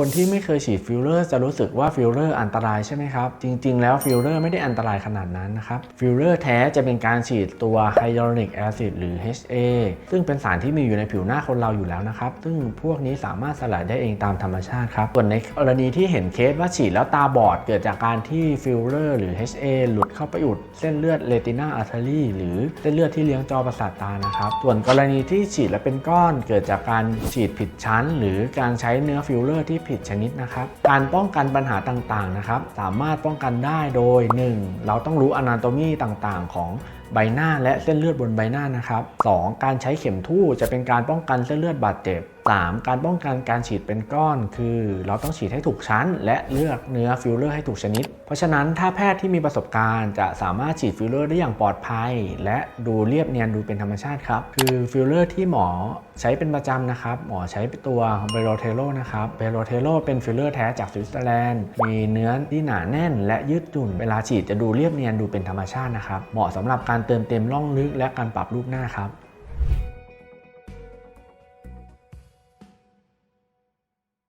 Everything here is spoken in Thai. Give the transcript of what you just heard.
คนที่ไม่เคยฉีดฟิลเลอร์จะรู้สึกว่าฟิลเลอร์อันตรายใช่ไหมครับ จริง ๆ แล้วฟิลเลอร์ไม่ได้อันตรายขนาดนั้นนะครับฟิลเลอร์แท้จะเป็นการฉีดตัวไฮยาลูรอนิกแอซิดหรือ HA ซึ่งเป็นสารที่มีอยู่ในผิวหน้าคนเราอยู่แล้วนะครับ ซึ่งพวกนี้สามารถสลายได้เองตามธรรมชาติครับ ส่วนในกรณีที่เห็นเคสว่าฉีดแล้วตาบอด เกิดจากการที่ฟิลเลอร์หรือ HA หลุดเข้าไปอุดเส้นเลือดเรตินาอาร์เทอรีหรือเส้นเลือดที่เลี้ยงจอประสาทตานะครับส่วนกรณีที่ฉีดแล้วเป็นก้อน เกิดจากการฉีดผิดชั้น หรือการใช้เนื้อฟิลเลอร์ที่ผิดชนิดนะครับ การป้องกันปัญหาต่างๆนะครับ สามารถป้องกันได้โดย 1. เราต้องรู้อนาโตมีต่างๆ ของใบหน้าและเส้นเลือดบนใบหน้านะครับ 2. การใช้เข็มทู่จะเป็นการป้องกันเส้นเลือดบาดเจ็บ 3. การป้องกันการฉีดเป็นก้อน คือเราต้องฉีดให้ถูกชั้น และเลือกเนื้อฟิลเลอร์ให้ถูกชนิด เพราะฉะนั้นถ้าแพทย์ที่มีประสบการณ์จะสามารถฉีดฟิลเลอร์ได้อย่างปลอดภัย และดูเรียบเนียนดูเป็นธรรมชาติครับ คือฟิลเลอร์ที่หมอใช้เป็นประจำนะครับ หมอใช้ตัวเบโรเทโลนะครับเบโรเทโลเป็นฟิลเลอร์แท้จากสวิตเซอร์แลนด์ มีเนื้อที่หนาแน่น และยืดหยุ่น เวลาฉีดจะดูเรียบเนียนดูเป็นธรรมชาตินะครับ เหมาะสำหรับการเติมเต็มร่องลึกและการปรับรูปหน้าครับ